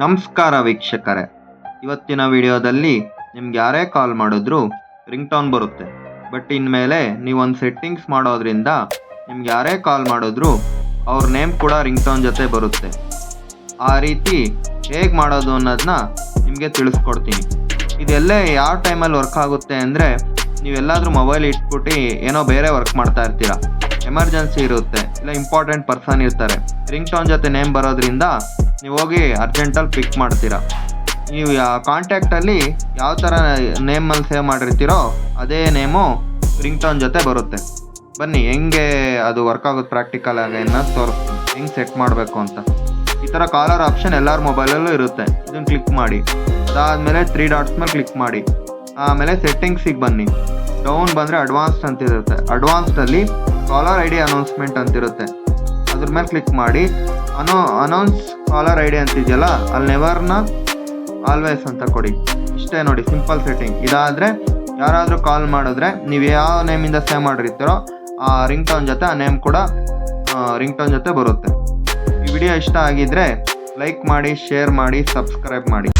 ನಮಸ್ಕಾರ ವೀಕ್ಷಕರೇ. ಇವತ್ತಿನ ವಿಡಿಯೋದಲ್ಲಿ ನಿಮ್ಗೆ ಯಾರೇ ಕಾಲ್ ಮಾಡಿದ್ರು ರಿಂಗ್ ಟೋನ್ ಬರುತ್ತೆ. ಬಟ್ ಇನ್ಮೇಲೆ ನೀವೊಂದು ಸೆಟ್ಟಿಂಗ್ಸ್ ಮಾಡೋದ್ರಿಂದ ನಿಮ್ಗೆ ಯಾರೇ ಕಾಲ್ ಮಾಡಿದ್ರು ಅವ್ರ ನೇಮ್ ಕೂಡ ರಿಂಗ್ ಟೋನ್ ಜೊತೆ ಬರುತ್ತೆ. ಆ ರೀತಿ ಹೇಗೆ ಮಾಡೋದು ಅನ್ನೋದನ್ನ ನಿಮಗೆ ತಿಳಿಸ್ಕೊಡ್ತೀನಿ. ಇದೆಲ್ಲೇ ಯಾವ ಟೈಮಲ್ಲಿ ವರ್ಕ್ ಆಗುತ್ತೆ ಅಂದರೆ ನೀವೆಲ್ಲಾದರೂ ಮೊಬೈಲ್ ಇಟ್ಬಿಟ್ಟು ಏನೋ ಬೇರೆ ವರ್ಕ್ ಮಾಡ್ತಾ ಇರ್ತೀರ. ಎಮರ್ಜೆನ್ಸಿ ಇರುತ್ತೆ, ಇಲ್ಲ ಇಂಪಾರ್ಟೆಂಟ್ ಪರ್ಸನ್ ಇರ್ತಾರೆ. ರಿಂಗ್ ಟೋನ್ ಜೊತೆ ನೇಮ್ ಬರೋದ್ರಿಂದ ನೀವು ಹೋಗಿ ಅರ್ಜೆಂಟಲ್ಲಿ ಪಿಕ್ ಮಾಡ್ತೀರಾ. ನೀವು ಕಾಂಟ್ಯಾಕ್ಟಲ್ಲಿ ಯಾವ ಥರ ನೇಮಲ್ಲಿ ಸೇವ್ ಮಾಡಿರ್ತೀರೋ, ಅದೇ ನೇಮು ರಿಂಗ್ ಟೋನ್ ಜೊತೆ ಬರುತ್ತೆ. ಬನ್ನಿ, ಹೆಂಗೆ ಅದು ವರ್ಕ್ ಆಗೋದು ಪ್ರಾಕ್ಟಿಕಲ್ ಆಗಿ ಅನ್ನೋದು ತೋರಿಸ್ತೀನಿ. ಹೆಂಗೆ ಸೆಟ್ ಮಾಡಬೇಕು ಅಂತ. ಈ ಥರ ಕಾಲರ್ ಆಪ್ಷನ್ ಎಲ್ಲರ ಮೊಬೈಲಲ್ಲೂ ಇರುತ್ತೆ. ಇದನ್ನು ಕ್ಲಿಕ್ ಮಾಡಿ. ಅದಾದಮೇಲೆ ತ್ರೀ ಡಾಟ್ಸ್ ಮೇಲೆ ಕ್ಲಿಕ್ ಮಾಡಿ. ಆಮೇಲೆ ಸೆಟ್ಟಿಂಗ್ಸಿಗೆ ಬನ್ನಿ. ಡೌನ್ ಬಂದರೆ ಅಡ್ವಾನ್ಸ್ಡ್ ಅಂತ ಇರುತ್ತೆ. ಅಡ್ವಾನ್ಸ್ಡಲ್ಲಿ ಕಾಲರ್ ಐ ಡಿ ಅನೌನ್ಸ್ಮೆಂಟ್ ಅಂತಿರುತ್ತೆ. ಅದ್ರ ಮೇಲೆ ಕ್ಲಿಕ್ ಮಾಡಿ, ಅನೌ ಅನೌನ್ಸ್ ಕಾಲರ್ ಐ ಡಿ ಅಂತಿದೆಯಲ್ಲ ಅಲ್ಲಿ ನೆವರ್ನ ಆಲ್ವೇಸ್ ಅಂತ ಕೊಡಿ. ಇಷ್ಟೇ ನೋಡಿ ಸಿಂಪಲ್ ಸೆಟ್ಟಿಂಗ್ ಇದಾದರೆ ಯಾರಾದರೂ ಕಾಲ್ ಮಾಡಿದ್ರೆ ನೀವು ಯಾವ ನೇಮಿಂದ ಸೇವ್ ಮಾಡಿರ್ತೀರೋ, ಆ ರಿಂಗ್ ಟೋನ್ ಜೊತೆ ಆ ನೇಮ್ ಕೂಡ ರಿಂಗ್ ಟೋನ್ ಜೊತೆ ಬರುತ್ತೆ. ಈ ವಿಡಿಯೋ ಇಷ್ಟ ಆಗಿದ್ರೆ ಲೈಕ್ ಮಾಡಿ ಶೇರ್ ಮಾಡಿ ಸಬ್ಸ್ಕ್ರೈಬ್ ಮಾಡಿ.